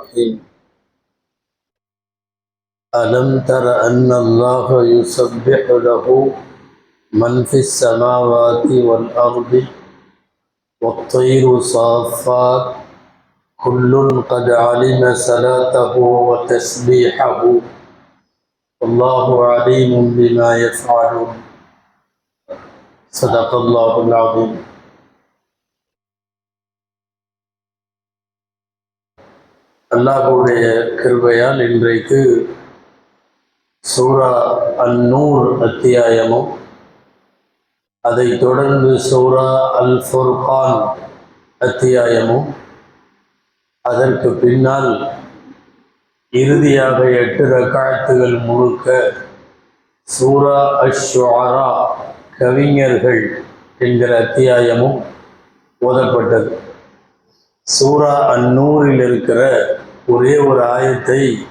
الرحيم. ألم تر أن الله يسبح له من في السماوات والأرض والطير صافات كل قد علم صلاته وتسبيحه. والله عليم بما يفعلون. صدق الله العظيم. அல்லாஹுடைய கிருபையால் இன்றைக்கு சூரா அந்நூர் அத்தியாயமும் அதைத் தொடர்ந்து சூரா அல் ஃபுர்கான் அத்தியாயமும் அதற்கு பின்னால் இறுதியாக எட்டு ரக்காயத்துகள் முழுக்க சூரா அஷ்வாரா கவிஞர்கள் என்கிற அத்தியாயமும் ஓதப்பட்டது. சூரா அந்நூறில் இருக்கிற ஒரே ஒரு ஆயத்தை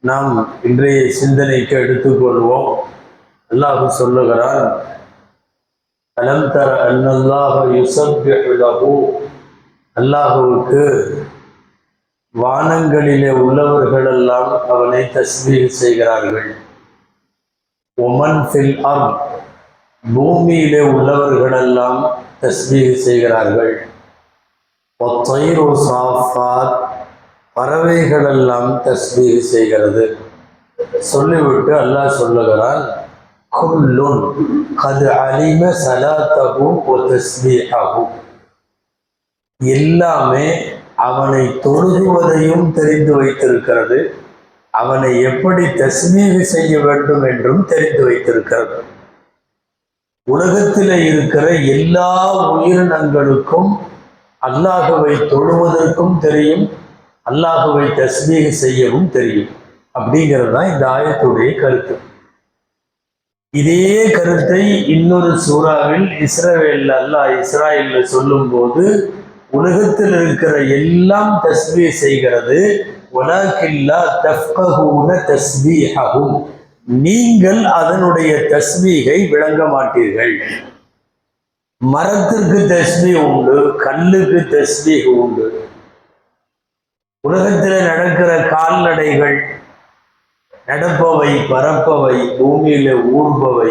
நாம் இன்றைய சிந்தனைக்கு எடுத்துக்கொள்வோம் அல்லாஹ் சொல்லுகிறான் அலம் தர அன்னல்லாஹ யுசப்யு அல்லாஹுவுக்கு வானங்களிலே உள்ளவர்களெல்லாம் அவனை தஸ்மீர் செய்கிறார்கள். ஒமன் ஃபில் அர் பூமியிலே உள்ளவர்களெல்லாம் தஸ்மீர் செய்கிறார்கள். ஒத்தைரோ சாஃபாத். பறவைகளெல்லாம் தஸ்மீ செய்கிறது. சொல்லிவிட்டு அல்லாஹ் சொல்லுகிறான் குல்லுன் அது அலிம சலாத்தகும் ஒ எல்லாமே அவனை தொழுகுவதையும் தெரிந்து வைத்திருக்கிறது. அவனை எப்படி தஸ்மீக செய்ய வேண்டும் என்றும் தெரிந்து வைத்திருக்கிறது. உலகத்தில் இருக்கிற எல்லா உயிரினங்களுக்கும் அல்லாஹுவை தொழுவதற்கும் தெரியும். அல்லாஹுவை தஸ்மீக செய்யவும் தெரியும். அப்படிங்கிறது தான் இந்த ஆயத்துடைய கருத்து. இதே கருத்தை இன்னொரு சூறாவில் இஸ்ரவேல் அல்லாஹ் இஸ்ராயல்ல சொல்லும் போது உலகத்தில் இருக்கிற எல்லாம் தஸ்மீ செய்கிறது. உலகில்லா தஃபகூன தஸ்மீஹகும் நீங்கள் அதனுடைய தஸ்மீகை விளங்க மாட்டீர்கள். மரத்திற்கு தஸ்மி உண்டு கல்லுக்கு தஸ்மீக உண்டு. உலகத்தில் நடக்கிற கால்நடைகள் நடப்பவை பரப்பவை பூமியில ஊர்பவை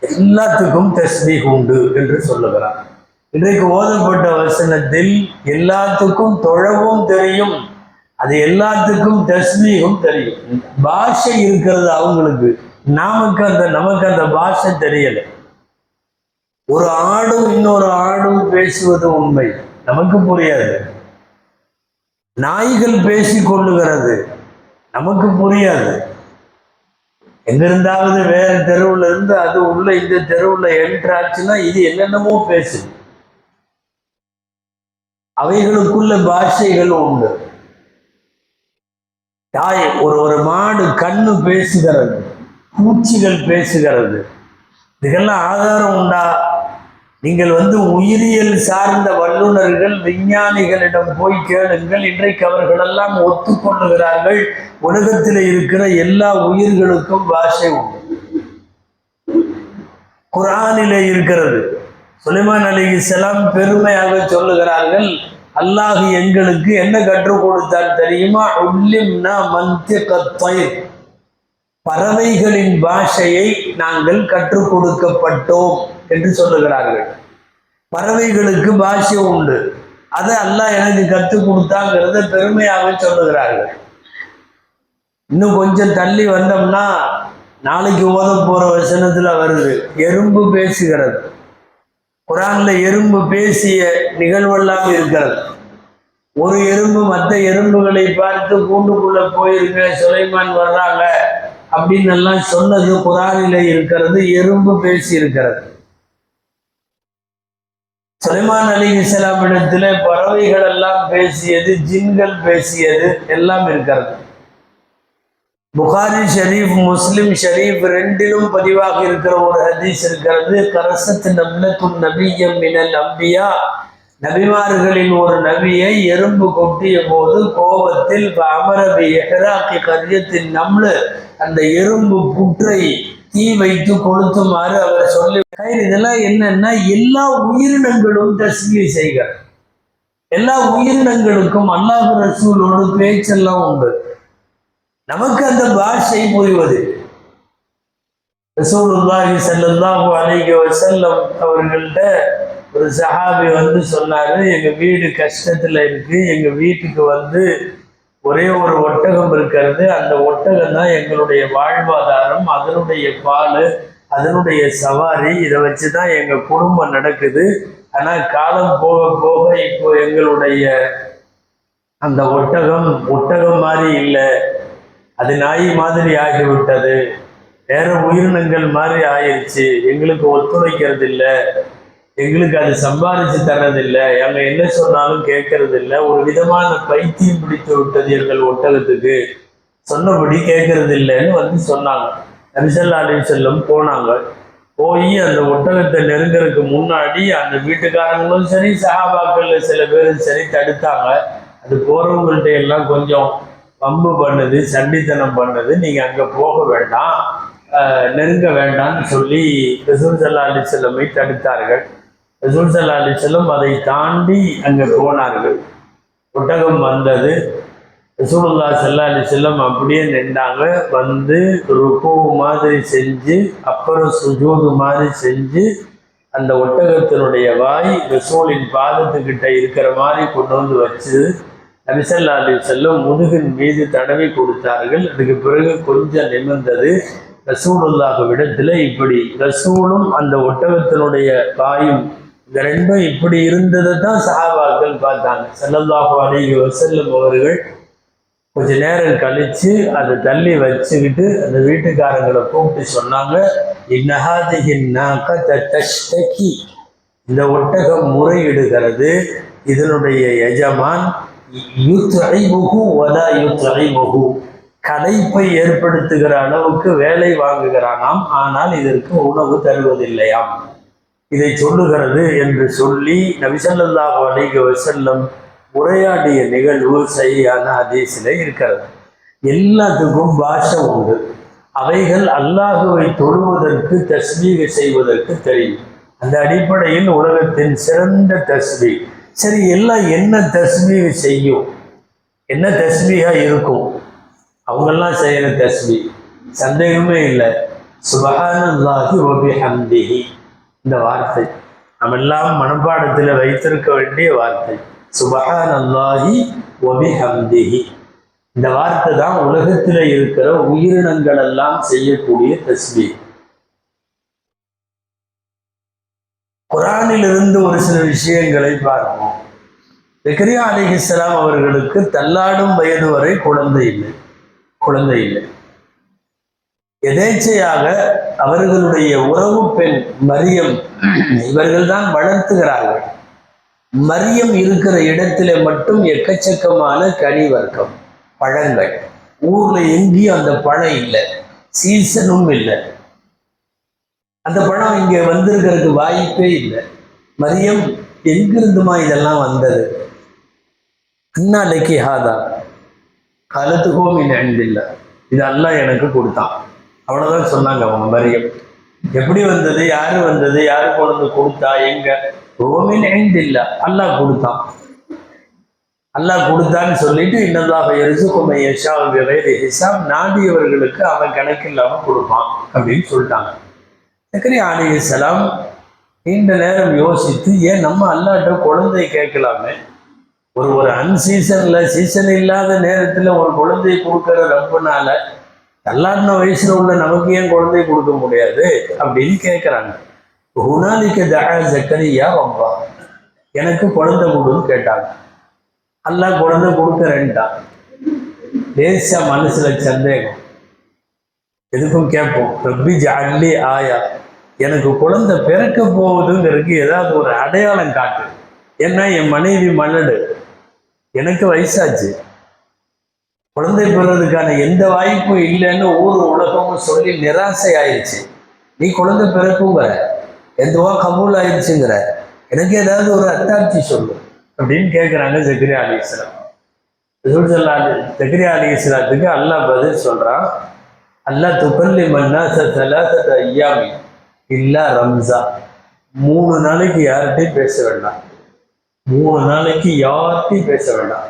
எல்லாத்துக்கும் தஸ்மீக் உண்டு என்று சொல்லுகிறார் இன்றைக்கு ஓதப்பட்ட வசனத்தில் எல்லாத்துக்கும் தொழவும் தெரியும் அது எல்லாத்துக்கும் தஸ்மீகம் தெரியும். பாஷை இருக்கிறது அவங்களுக்கு நமக்கு அந்த நமக்கு அந்த பாஷை தெரியலை. ஒரு ஆடும் இன்னொரு ஆடும் பேசுவது உண்மை நமக்கு புரியாது. நாய்கள் பேசி கொள்ளுகிறது நமக்கு புரியாது. எங்கிருந்தாவது வேற தெருவுல இருந்து அது உள்ள இந்த தெருவுல என்ட்ராச்சுன்னா இது என்னென்னமோ பேசுது. அவைகளுக்குள்ள பாஷைகள் உண்டு. தாய் ஒரு ஒரு மாடு கண்ணு பேசுகிறது பூச்சிகள் பேசுகிறது. இதுக்கெல்லாம் ஆதாரம் உண்டா? நீங்கள் வந்து உயிரியல் சார்ந்த வல்லுநர்கள் விஞ்ஞானிகளிடம் போய் கேளுங்கள். இன்றைக்கு அவர்களெல்லாம் ஒத்துக்கொள்ளுகிறார்கள். உலகத்தில் இருக்கிற எல்லா உயிர்களுக்கும் பாஷை உண்டு. குரானிலே இருக்கிறது. சுலைமான் அலி இஸ்லாம் பெருமையாக சொல்லுகிறார்கள் அல்லாஹ் எங்களுக்கு என்ன கற்றுக் கொடுத்தார் தெரியுமா? உள்ளிம்னா மந்திய பறவைகளின் பாஷையை நாங்கள் கற்றுக் கொடுக்கப்பட்டோம். என்று சொல்லுகிறார்கள். பறவைகளுக்கு பாஷ்யம் உண்டு. அதை அல்லாஹ் எனக்கு கற்றுக் கொடுத்தாங்கிறத பெருமையாக சொல்லுகிறார்கள். இன்னும் கொஞ்சம் தள்ளி வந்தோம்னா நாளைக்கு ஓத போகிற வசனத்தில் வருது. எறும்பு பேசுகிறது. குரானில் எறும்பு பேசிய நிகழ்வெல்லாம் இருக்கிறது. ஒரு எறும்பு மற்ற எறும்புகளை பார்த்து கூண்டுக்குள்ள போயிருக்க சுலைமான் வர்றாங்க அப்படின்னு எல்லாம் சொன்னது குரானில் இருக்கிறது எறும்பு பேசி இருக்கிறது சுலைமான் அலி இஸ்லாம் இடத்துல பறவைகள் எல்லாம் பேசியது ஜின்கள் பேசியது எல்லாம் இருக்கிறது. புகாரி ஷரீஃப் முஸ்லிம் ஷரீஃப் ரெண்டிலும் பதிவாக இருக்கிற ஒரு ஹதீஸ் இருக்கிறது. கரசத்து நம்னத்தும் நபியம் மினல் அம்பியா. நபிமார்களின் ஒரு நபியை எறும்பு கொட்டிய போது கோபத்தில் அமரபி எஹராக்கி கரியத்தின் நம்லு அந்த எறும்பு புற்றை தீ வைத்து கொளுத்துமாறு அவர் சொல்லி இதெல்லாம் என்னன்னா எல்லா உயிரினங்களும் தஸ்மீ செய்க. எல்லா உயிரினங்களுக்கும் அல்லாஹ் ரசூலோடு பேச்செல்லாம் உண்டு. நமக்கு அந்த பாஷை புரிவது. ரசூலுல்லாஹி செல்லல்லாஹு அலைகி வசல்லம் அவர்கள்ட்ட ஒரு சஹாபி வந்து சொன்னாரு எங்க வீடு கஷ்டத்துல இருக்கு எங்க வீட்டுக்கு வந்து ஒரே ஒரு ஒட்டகம் இருக்கிறது. அந்த ஒட்டகம் தான் எங்களுடைய வாழ்வாதாரம் அதனுடைய பால் அதனுடைய சவாரி. இதை வச்சு தான் எங்க குடும்பம் நடக்குது. ஆனா காலம் போக போக இப்போ எங்களுடைய அந்த ஒட்டகம் ஒட்டகம் மாதிரி இல்லை. அது நாய் மாதிரி ஆகிவிட்டது. வேற உயிரினங்கள் மாதிரி ஆயிடுச்சு எங்களுக்கு ஒத்துழைக்கிறது இல்லை எங்களுக்கு அது சம்பாதிச்சு தர்றதில்லை. அங்க என்ன சொன்னாலும் கேட்கறது இல்லை ஒரு விதமான பைத்தியம் பிடித்து விட்டது எங்கள் ஒட்டகத்துக்கு. சொன்னபடி கேட்கறது இல்லைன்னு வந்து சொன்னாங்க. நபிசல்லா அலி செல்லம் போனாங்க. போய் அந்த ஒட்டகத்தை நெருங்கறதுக்கு முன்னாடி அந்த வீட்டுக்காரங்களும் சரி சகாபாக்கள் சில பேரும் சரி தடுத்தாங்க. அது போறவங்கள்ட்ட எல்லாம் கொஞ்சம் வம்பு பண்ணுது சண்டித்தனம் பண்ணுது. நீங்க அங்க போக வேண்டாம். நெருங்க வேண்டாம்னு சொல்லி ரசூல் சல்லா அலி செல்லமை தடுத்தார்கள். ரசூல் சல்லா அலி அதை தாண்டி அங்கே போனார்கள். ஒட்டகம் வந்தது. ரசூலுல்லா சல்லா அலி செல்லம் அப்படியே நின்றாங்க. வந்து ருக்கு மாதிரி செஞ்சு அப்புறம் சுஜூது மாதிரி செஞ்சு அந்த ஒட்டகத்தினுடைய வாய் ரசூலின் பாதத்துக்கிட்ட இருக்கிற மாதிரி கொண்டு வந்து வச்சு நபிசல்லா அலி செல்லம் முதுகின் மீது தடவி கொடுத்தார்கள். அதுக்கு பிறகு கொஞ்சம் நிமிர்ந்தது. ரசூலுல்லாஹ் விடத்தில் இப்படி ரசூலும் அந்த ஒட்டகத்தினுடைய வாயும் இந்த ரெண்டும் இப்படி இருந்ததை தான் சஹாபாக்கள் பார்த்தாங்க. ஸல்லல்லாஹு அலைஹி செல்லும் அவர்கள் கொஞ்ச நேரம் கழிச்சு அதை தள்ளி வச்சுக்கிட்டு அந்த வீட்டுக்காரங்களை கூப்பிட்டு சொன்னாங்க இன்னஹாதிகின் இந்த ஒட்டகம் முறையிடுகிறது இதனுடைய எஜமான் யுத்ஐமுகு வதா யுத்ஐமுகு களைப்பை ஏற்படுத்துகிற அளவுக்கு வேலை வாங்குகிறானாம் ஆனால் இதற்கு உணவு தருவதில்லையாம். இதை சொல்லுகிறது என்று சொல்லி நபிசல்லாஹு அலைஹி செல்லம் உரையாடிய நிகழ்வு சரியான ஹதீஸில் இருக்கிறது. எல்லாத்துக்கும் பாஷை உண்டு. அவைகள் அல்லாஹுவை தொழுவதற்கு தஸ்மீக செய்வதற்கு தெரியும். அந்த அடிப்படையில் உலகத்தின் சிறந்த தஸ்மீ சரி எல்லாம் என்ன தஸ்மீக செய்யும்? என்ன தஸ்மீகா இருக்கும்? அவங்கெல்லாம் செய்கிற தஸ்மீ சந்தேகமே இல்லை. சுபஹானல்லாஹி ஒபி ஹம்திஹி இந்த வார்த்தை. நம்ம எல்லாம் மனப்பாடத்தில் வைத்திருக்க வேண்டிய வார்த்தை. சுபஹான் அல்லாஹி இந்த வார்த்தை தான் உலகத்தில் இருக்கிற உயிரினங்கள் எல்லாம் செய்யக்கூடிய தஸ்மி குரானிலிருந்து ஒரு சில விஷயங்களை பார்ப்போம். ஜக்கரியா அலிஹிஸ்லாம் அவர்களுக்கு தள்ளாடும் வயது வரை குழந்தை இல்லை. குழந்தை இல்லை. எதேச்சையாக அவர்களுடைய உறவு பெண் மரியம் இவர்கள் தான் வளர்த்துகிறார்கள். மரியம் இருக்கிற இடத்துல மட்டும் எக்கச்சக்கமான கனி வர்க்கம் பழங்கள். ஊர்ல எங்கேயும் அந்த பழம் இல்லை. சீசனும் இல்லை. அந்த பழம் இங்க வந்திருக்கிறதுக்கு வாய்ப்பே இல்லை. மரியம் எங்கிருந்துமா இதெல்லாம் வந்தது? அண்ணாலைக்கு ஹாதா கலத்துக்கோம் இல்லை இது அல்லாஹ் எனக்கு கொடுத்தான். அவ்வளோதான் சொன்னாங்க அவங்க மரியம். எப்படி வந்தது? யாரு வந்தது? யாரு கொண்டு கொடுத்தா? எங்க? ரோமின் இல்லை அல்லாஹ் கொடுத்தான். அல்லாஹ் கொடுத்தான்னு சொல்லிட்டு இன்னதாக எரிசுக்குமை யஷா வேறு ஹிசாப் நாடியவர்களுக்கு அவன் கணக்கு இல்லாமல் கொடுப்பான் அப்படின்னு சொல்லிட்டாங்க. சக்கரி அலி இஸ்லாம் நீண்ட நேரம் யோசித்து ஏன் நம்ம அல்லாட்ட குழந்தை கேட்கலாமே? ஒரு ஒரு அன்சீசனில் சீசன் இல்லாத நேரத்தில் ஒரு குழந்தை கொடுக்குற ரப்பனால தள்ளாடின வயசுல உள்ள நமக்கு ஏன் குழந்தை கொடுக்க முடியாது அப்படின்னு கேட்குறாங்க ஹுனாலிக்க தஹா ஜக்கரியா வம்பா எனக்கு குழந்தை கொடுன்னு கேட்டாங்க. அல்லாஹ் குழந்தை கொடுக்குறேன்ட்டான் லேசா மனசுல சந்தேகம். எதுக்கும் கேட்போம். ரப்பி ஜாலி ஆயா. எனக்கு குழந்தை பிறக்க போகுதுங்கிறதுக்கு ஏதாவது ஒரு அடையாளம் காட்டு. ஏன்னா என் மனைவி மலடு எனக்கு வயசாச்சு. குழந்தை பெறுறதுக்கான எந்த வாய்ப்பும் இல்லைன்னு ஊர் உலகமும் சொல்லி நிராசை ஆயிடுச்சு நீ குழந்தை பிறக்குங்கிற எதுவா கபூல் ஆயிடுச்சுங்கிற எனக்கு ஏதாவது ஒரு அத்தாட்சி சொல்லு அப்படின்னு கேட்குறாங்க ஜக்ரியா அலி இஸ்லாம். ரசூலுல்லாஹி அலி அலி இஸ்லாத்துக்கு அல்லாஹ் பதில் சொல்கிறான் அல்லாஹ் துப்பல்லி மன்னா சலாசத் ஐயாமி இல்லா ரம்ஜா மூணு நாளைக்கு யார்கிட்டையும் பேச வேண்டாம். மூணு நாளைக்கு யார்ட்டையும் பேச வேண்டாம்.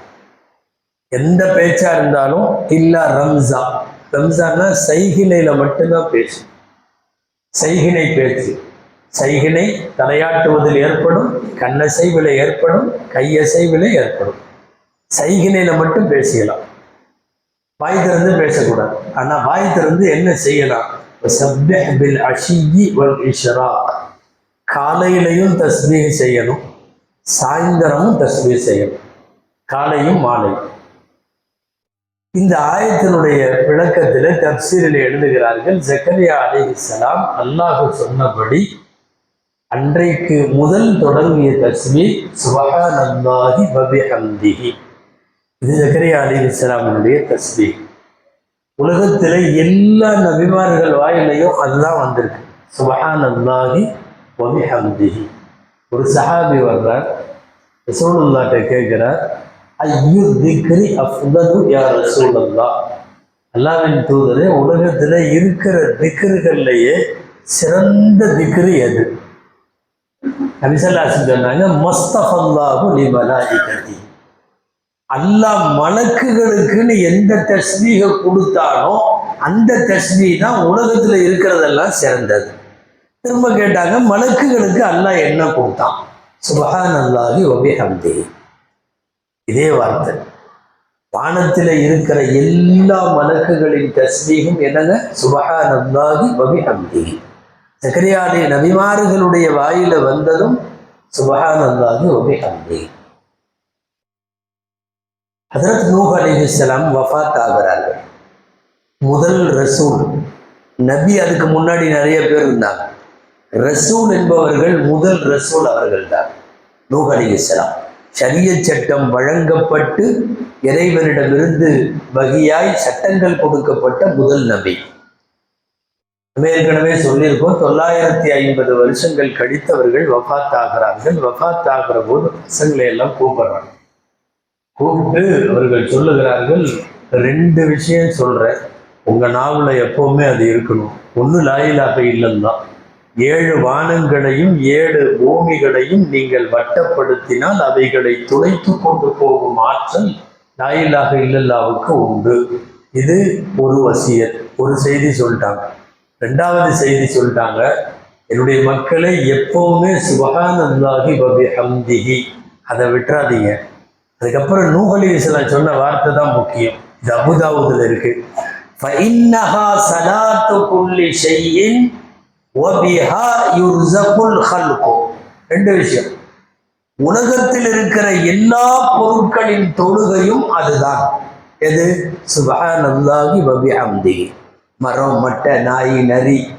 எந்த பேச்சா இருந்தாலும் இல்லா ரம்சா. ரம்சான்னா சைகிணையில மட்டும்தான் பேச்சு. சைகிணை பேச்சு. சைகிணை தலையாட்டுவதில் ஏற்படும் கண்ணசைவில் ஏற்படும் கையசைவில் ஏற்படும். சைகிணையில மட்டும் பேசிக்கலாம் வாய் திறந்து பேசக்கூடாது. ஆனால் வாய் திறந்து என்ன செய்யலாம்? பில் அஷியி வல் இஷரா. காலையிலையும் தஸ்மீக செய்யணும். சாயந்தரமும் தஸ்மீக செய்யணும். காலையும் மாலையும். இந்த ஆயத்தினுடைய விளக்கத்தில் தப்சீரில் எழுதுகிறார்கள் ஜக்கரியா சலாம் அண்ணாகம் சொன்னபடி அன்றைக்கு முதல் தொடங்கிய தஸ்மி சுபகானந்தாதி அல்லாஹி இது ஜக்கரியா அலிஹிஸ்லாமினுடைய தஸ்மி உலகத்தில் எல்லா நபிமார்கள் வாயிலையும் அதுதான் வந்திருக்கு. சுபஹான் அல்லாஹி ஒரு சஹாபி வர்றார் ரசூலுல்லாட்ட கேட்குறார் ஐயு திக்ரி அஃதலு யா ரசூலல்லா அல்லாவின் தூதரே உலகத்தில் இருக்கிற திக்ருகள்லையே சிறந்த திக்ரு எது? நபிசல்லாசன் சொன்னாங்க மஸ்தஃபல்லாஹு லி மலாயிகதி. அல்லாஹ் மலக்குகளுக்குன்னு எந்த தஸ்மீக கொடுத்தானோ அந்த தஸ்மீ தான் உலகத்தில் இருக்கிறதெல்லாம் சிறந்தது. திரும்ப கேட்டாங்க மலக்குகளுக்கு அல்லாஹ் என்ன கொடுத்தான்? சுபஹான் அல்லாஹி ஒபி ஹம்தி இதே வார்த்தை. வானத்தில் இருக்கிற எல்லா மலக்குகளின் தஸ்மீகம் என்னங்க? சுபஹான் அல்லாஹி ஒபி ஹம்தி சக்கரியாடி நபிமார்களுடைய வாயில வந்ததும் சுபஹான் அல்லாஹி ஒபி ஹம்தி ஹதரத் நூஹ் அலிஹலாம் வஃத் ஆகிறார்கள். முதல் ரசூல். நபி அதுக்கு முன்னாடி நிறைய பேர் இருந்தாங்க. ரசூல் என்பவர்கள் முதல் ரசூல் அவர்கள் தான் நூஹ் அலிஹலாம் சரிய சட்டம் வழங்கப்பட்டு இறைவனிடமிருந்து வகையாய் சட்டங்கள் கொடுக்கப்பட்ட முதல் நபி. ஏற்கனவே சொல்லியிருக்கோம் தொள்ளாயிரத்தி ஐம்பது வருஷங்கள் கழித்தவர்கள் வஃத் ஆகிறார்கள் வஃத் ஆகிற போது பசங்களை எல்லாம் கூப்பிடுறாங்க. கூப்பிட்டு அவர்கள் சொல்லுகிறார்கள் ரெண்டு விஷயம் சொல்ற உங்க நாவல எப்பவுமே அது இருக்கணும். ஒன்று லாயிலாக இல்லைந்தான் ஏழு வானங்களையும் ஏழு பூமிகளையும் நீங்கள் வட்டப்படுத்தினால் அவைகளை துளைத்து கொண்டு போகும் ஆற்றல் லாயிலாக இல்லல்லாவுக்கு உண்டு. இது ஒரு வசியர் ஒரு செய்தி சொல்லிட்டாங்க. ரெண்டாவது செய்தி சொல்லிட்டாங்க. என்னுடைய மக்களை எப்போவுமே சுபகானந்தாகி பபி ஹம்திஹி அதை விட்டுறாதீங்க. அதுக்கப்புறம் நூகலி இஸ்லாம் சொன்ன வார்த்தை தான் முக்கியம். இது அபுதாவுதுல இருக்கு. ரெண்டு விஷயம். உலகத்தில் இருக்கிற எல்லா பொருட்களின் தொழுகையும் அதுதான். எது? சுபஹானல்லாஹி வபிஹம்தி. மரம் மட்டை நாய் நரி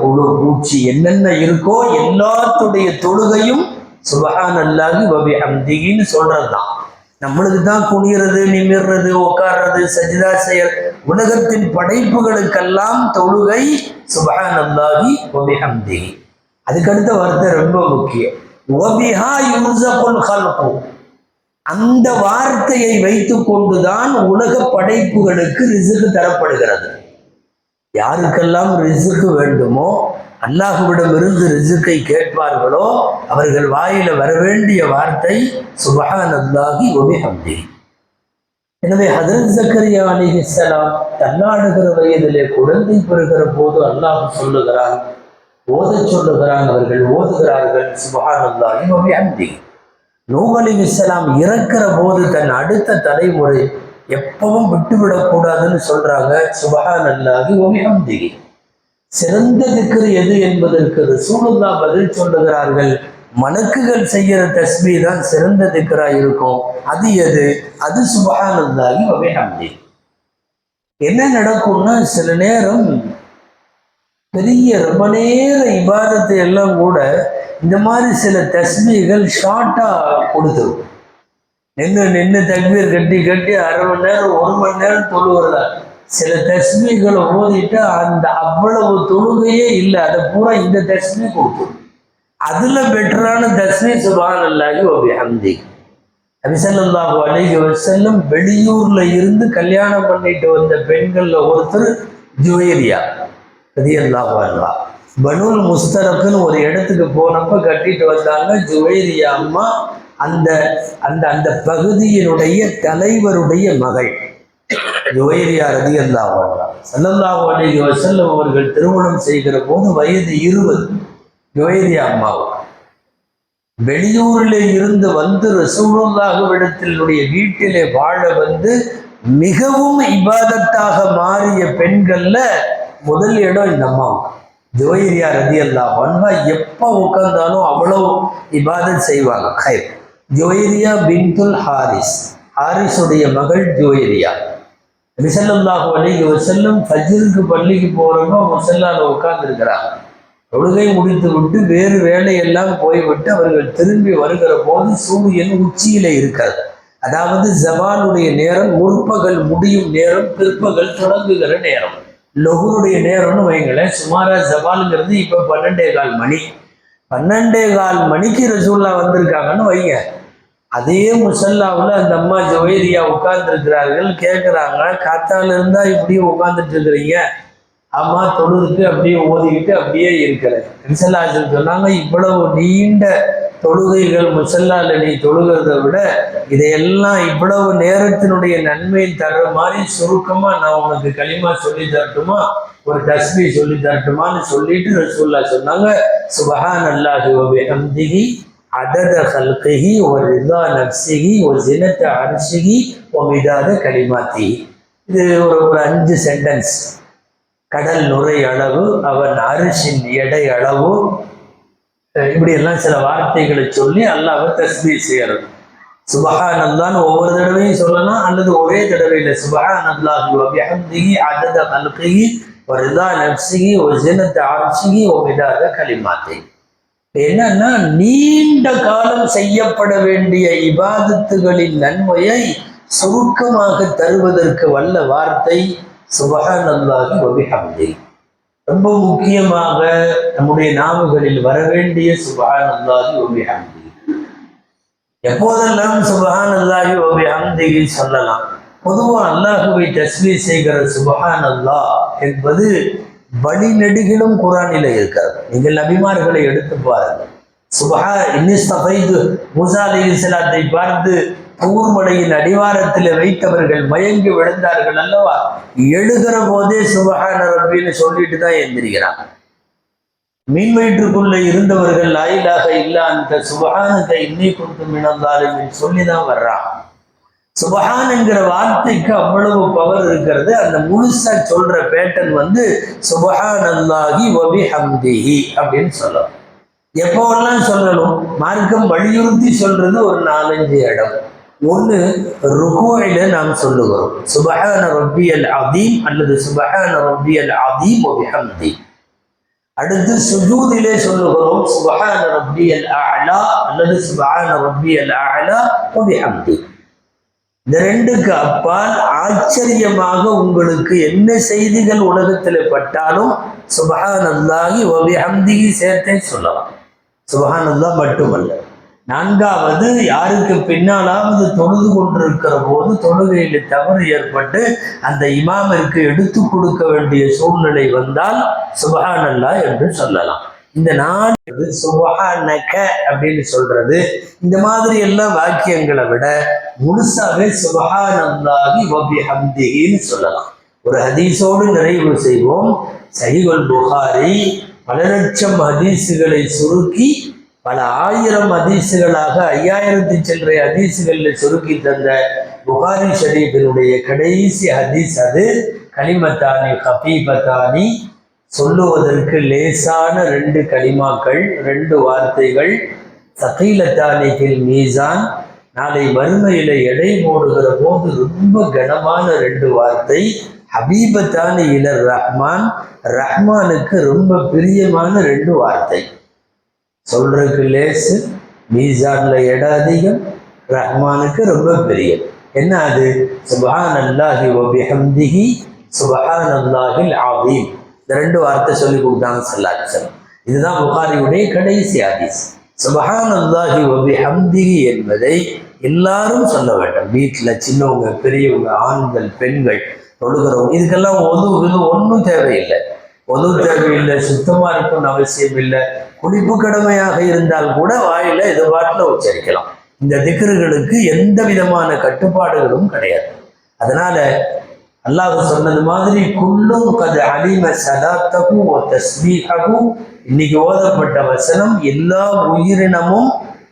புழு பூச்சி என்னென்ன இருக்கோ எல்லாத்துடைய தொழுகையும் சுபஹானல்லாஹி வபிஹம்தின்னு சொல்றது தான் நம்மளுக்கு தான் குனிறது நிமிர்றது உட்கார்றது சஜிதா செயல் உலகத்தின் படைப்புகளுக்கெல்லாம் தொழுகை சுபஹான் அல்லாஹி அதுக்கடுத்த வார்த்தை ரொம்ப முக்கியம். வபிஹா யூசகுல் ஹல்கு அந்த வார்த்தையை வைத்து கொண்டுதான் உலக படைப்புகளுக்கு ரிசுக்கு தரப்படுகிறது. யாருக்கெல்லாம் ரிசுக்கு வேண்டுமோ அல்லாஹுவிடமிருந்து ரிசுக்கை கேட்பார்களோ அவர்கள் வாயில வரவேண்டிய வார்த்தை சுபஹான் அல்லாஹி ஒபிஹம்தி எனவே ஹதரத் ஜக்கரியா அலிஹிஸ்ஸலாம் தன்னாடுகிற வயதிலே குழந்தை பெறுகிற போது அல்லாஹ் சொல்லுகிறான் ஓத சொல்லுகிறான் அவர்கள் ஓதுகிறார்கள் சுபஹான் அல்லாஹி ஒபிஹம்தி நூஹ் அலிஹிஸ்ஸலாம் இறக்கிற போது தன் அடுத்த தலைமுறை எப்பவும் விட்டுவிடக்கூடாதுன்னு சொல்றாங்க. சுபஹான் அல்லாஹி ஒமிஹம்தி சிறந்த திக்கர் எது என்பதற்கு ரசூலுல்லா பதில் சொல்லுகிறார்கள். மலக்குகள் செய்யற தஸ்மி தான் சிறந்த திக்ரா இருக்கும். அது எது? அது சுபஹான் அல்லாஹி ஒமிஹம்தி என்ன நடக்கும்னா சில நேரம் பெரிய ரொம்ப நேர இபாதத்தை எல்லாம் கூட இந்த மாதிரி சில தஸ்மிகள் ஷார்ட்டா கொடுத்துருக்கும் நின்று நின்று தக்பீர் கட்டி கட்டி அரை மணி நேரம் ஒரு மணி நேரம் தொழுகிறதா சில தஸ்மிகளை ஓதிட்டு அந்த அவ்வளவு தொழுகையே இல்லை. அதை பூரா இந்த தஸ்மி கொடுக்கும். அதுல பெட்டரான தஸ்மி சுபான் அல்லாஹி ஒபி ஹம்தி அபிசல்லாஹு அலிஹி வசல்லம் வெளியூர்ல இருந்து கல்யாணம் பண்ணிட்டு வந்த பெண்கள்ல ஒருத்தர் ஜுவேரியா ரதியல்லாஹு அல்லா பனூல் முஸ்தரக்குன்னு ஒரு இடத்துக்கு போனப்ப கட்டிட்டு வந்தாங்க ஜுவேரியா அம்மா. அந்த அந்த அந்த பகுதியினுடைய தலைவருடைய மகள். ஜுவைரியா ரதி அல்லாஹ் சல்லல்லாஹு அலைஹி வஸல்லம் அவர்கள் திருமணம் செய்கிற போது வயது இருபது. ஜுவைரியா அம்மாவும் வெளியூரிலே இருந்து வந்து ரசூலுல்லாஹுவிடத்தினுடைய வீட்டிலே வாழ வந்து மிகவும் இபாதத்தாக மாறிய பெண்கள்ல முதல் இடம் இந்த அம்மா. ஜுவைரியா ரதி அல்லாஹ் வன்வா எப்போ உட்கார்ந்தாலும் அவ்வளோ இபாதம் செய்வாங்க. ஹைர். ஜோயிரியா பின்துல் ஹாரிஸ். ஹாரிஸுடைய மகள் ஜோயிரியா. ரிசல்லாஹு அலைஹி வசல்லம் ஃபஜ்ருக்கு பள்ளிக்கு போகிறவங்க முசல்லால உட்கார்ந்துருக்கிறாங்க. தொழுகை முடித்து விட்டு வேறு வேலையெல்லாம் போய்விட்டு அவர்கள் திரும்பி வருகிற போது சூரியன் உச்சியில இருக்காது அதாவது ஜவானுடைய நேரம் முற்பகல் முடியும் நேரம் பிற்பகல் தொடங்குகிற நேரம். லொகுருடைய நேரம்னு வைங்களேன் சுமாரா ஜவாலுங்கிறது இப்போ பன்னெண்டே கால் மணி. பன்னெண்டே கால் மணிக்கு ரசூல்லா வந்திருக்காங்கன்னு வைங்க. அதே முசல்லாவில் அந்த அம்மா ஜோயரியா உட்கார்ந்துருக்கிறார்கள். கேட்குறாங்க காத்தால இருந்தா இப்படியே உட்கார்ந்துட்டு இருக்கிறீங்க. அம்மா தொழுதுக்கு அப்படியே ஓதிக்கிட்டு அப்படியே இருக்கிறேன் ரிசல்லாஜன் சொன்னாங்க இவ்வளவு நீண்ட தொழுகைகள் முசல்லால நீ தொழுகிறத விட இதையெல்லாம் இவ்வளவு நேரத்தினுடைய நன்மையில் தர்ற மாதிரி சுருக்கமா நான் உனக்கு களிமா சொல்லி தரட்டுமா? ஒரு தஸ்மி சொல்லி தரட்டுமான்னு சொல்லிட்டு ரசூல்லா சொன்னாங்க சுபஹான் அல்லாஹி வபிஹம்திஹி அதத ஹல்கிஹி ஒரு ரிதா நப்சிஹி ஒரு ஜினத்த அரிசிஹி ஒமிதாத களிமாத்தி இது ஒரு ஒரு அஞ்சு சென்டென்ஸ் கடல் நுரை அளவு அவன் அரிசின் எடை அளவு. இப்படியெல்லாம் இப்படி எல்லாம் சில வார்த்தைகளை சொல்லி அல்லாவை தஸ்மி செய்யறது சுபஹான் அல்லான்னு ஒவ்வொரு தடவையும் சொல்லலாம் அல்லது ஒரே தடவையில் சுபஹான் அல்லாஹி வபிஹம்திஹி அதத ஹல்கிஹி ஒரு ரிதா நப்சிஹி ஒரு ஜினத்த அரிசிஹி ஒமிதாத களிமாத்தி என்னன்னா நீண்ட காலம் செய்யப்பட வேண்டிய இபாதத்துகளின் நன்மையை சுருக்கமாக தருவதற்கு வல்ல வார்த்தை சுபஹான் வபிஹம்தி. ரொம்ப முக்கியமாக நம்முடைய நாவுகளில் வர வேண்டிய சுபஹான் வபிஹம்தி. எப்போதெல்லாம் சுபஹான் அல்லாஹி சொல்லலாம்? பொதுவாக அல்லாஹுவை தஸ்மி செய்கிற சுபகானந்தா என்பது வழிநெடுகிலும் குரானில இருக்காது. நீங்கள் நபிமார்களை எடுத்து பாருங்கள். சுபஹா இன்னிஸ்தபைது மூசா அலி இஸ்லாத்தை பார்த்து கூர்மலையின் அடிவாரத்தில் வைத்தவர்கள் மயங்கி விழுந்தார்கள் அல்லவா? எழுகிற போதே சுபஹான ரப்பின்னு சொல்லிட்டு தான் எந்திரிக்கிறாங்க. மீன் வயிற்றுக்குள்ளே இருந்தவர்கள் ஆயிலாக இல்ல அந்த சுபஹானத்தை இன்னை கொடுத்து மினந்தாலும் சொல்லி தான் வர்றாங்க. சுபஹான் என்கிற வார்த்தைக்கு அவ்வளவு பவர் இருக்கிறது. அந்த முழுசா சொல்ற பேட்டன் வந்து சுபஹான் அல்லாஹி வபி ஹம்திஹி அப்படின்னு சொல்லணும். எப்போவெல்லாம் சொல்லணும்? மார்க்கம் வலியுறுத்தி சொல்றது ஒரு நாலஞ்சு இடம். ஒன்று ருகோயில நாம் சொல்லுகிறோம். சுபஹான ரப்பியல் அதீம் அல்லது சுபஹான ரப்பியல் அதீம் ஒபி ஹம்தி அடுத்து சுஜூதிலே சொல்லுகிறோம் சுபஹான ரப்பியல் அலா அல்லது சுபஹான ரப்பியல் அலா ஒபி ஹம்தி இந்த ரெண்டுக்கு அப்பால் ஆச்சரியமாக உங்களுக்கு என்ன செய்திகள் உலகத்தில் பட்டாலும் சுபஹான் அல்லாஹி ஒபிஹம்திகி சேர்த்தே சொல்லலாம். சுபஹான் மட்டுமல்ல. நான்காவது யாருக்கு பின்னாலாவது தொழுது கொண்டிருக்கிற போது தொழுகையில் தவறு ஏற்பட்டு அந்த இமாமிற்கு எடுத்து கொடுக்க வேண்டிய சூழ்நிலை வந்தால் சுபஹான் என்று சொல்லலாம். இந்த நாடு சுபஹானக அப்படின்னு சொல்றது. இந்த மாதிரி எல்லாம் வாக்கியங்களை விட முழுசாவே சுபஹான் அல்லாஹி சொல்லலாம். ஒரு ஹதீஸோடு நிறைவு செய்வோம். சஹிகுல் புகாரி பல லட்சம் ஹதீஸுகளை சுருக்கி பல ஆயிரம் அதிசுகளாக ஐயாயிரத்தி சில்லறை அதிசுகளில் சுருக்கி தந்த புகாரி ஷரீஃபினுடைய கடைசி ஹதீஸ் அது. கலிமத்தானி ஹபீபத்தானி சொல்லுவதற்கு லேசான ரெண்டு கலிமாக்கள் ரெண்டு வார்த்தைகள். சகீலத்தானிகில் மீசான். நாளை வறுமையில எடை போடுகிற போது ரொம்ப கனமான ரெண்டு வார்த்தை. ஹபீபத்தானி இலர் ரஹ்மான். ரஹ்மானுக்கு ரொம்ப பிரியமான ரெண்டு வார்த்தை. சொல்றதுக்கு லேசு மீசான்ல எடை அதிகம் ரஹ்மானுக்கு ரொம்ப பிரியம். என்ன அது? சுபஹான் அல்லாஹி வபிஹம்திஹி சுபஹான் அல்லாஹில் ஆதீம் இந்த ரெண்டு வார்த்தை சொல்லி கொடுத்தாங்க சல்லாச்சலம் இதுதான் புகாரியுடைய கடைசி ஹதீஸ். சுபஹானந்தாஹி ஒபி ஹம்திகி என்பதை எல்லாரும் சொல்ல வேண்டும். வீட்டில் சின்னவங்க பெரியவங்க ஆண்கள் பெண்கள் தொழுகிறவங்க இதுக்கெல்லாம் ஒது இது ஒன்றும் தேவையில்லை. ஒது தேவையில்லை சுத்தமாக இருக்கணும்னு அவசியம் இல்லை. குளிப்பு கடமையாக இருந்தால் கூட வாயில இது பாட்டில் உச்சரிக்கலாம். இந்த திக்கர்களுக்கு எந்த விதமான கட்டுப்பாடுகளும் கிடையாது. அதனால அல்லாஹ் சொன்னது மாதிரி குல்லும் கது அலிம சதாத்தகும் ஓ தஸ்மீகவும் இன்னைக்கு ஓதப்பட்ட வசனம் எல்லா உயிரினமும்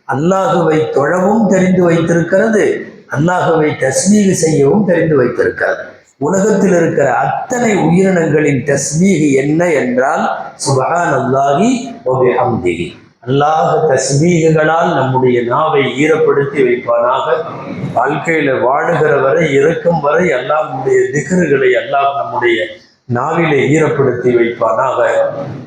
அல்லாஹுவை தொழவும் தெரிந்து வைத்திருக்கிறது அல்லாஹுவை தஸ்மீக செய்யவும் தெரிந்து வைத்திருக்கிறது. உலகத்தில் இருக்கிற அத்தனை உயிரினங்களின் தஸ்மீக என்ன என்றால் சுபஹான் அல்லாஹி ஒபிஹம்திஹி அல்லாஹ் தஸ்மீகங்களால் நம்முடைய நாவை ஈரப்படுத்தி வைப்பானாக வாழ்க்கையில வாழுகிற வரை இறக்கும் வரை அல்லாஹ்வுடைய திக்ருகளை அல்லாஹ் நம்முடைய நாவிலே ஈரப்படுத்தி வைப்பானாக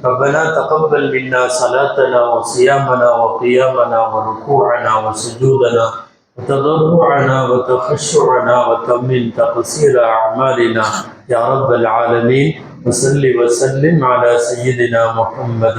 ربنا تقبل منا صلاتنا وصيامنا وقيامنا وركوعنا وسجودنا وتضرعنا وتخشعنا وتمن تقصير أعمالنا يا رب العالمين وصل وسلم على سيدنا محمد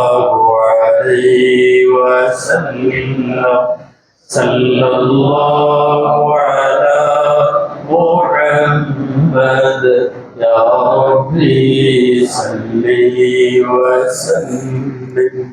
عليه وسلم. صلى الله على محمد يا ربي صل وسلم.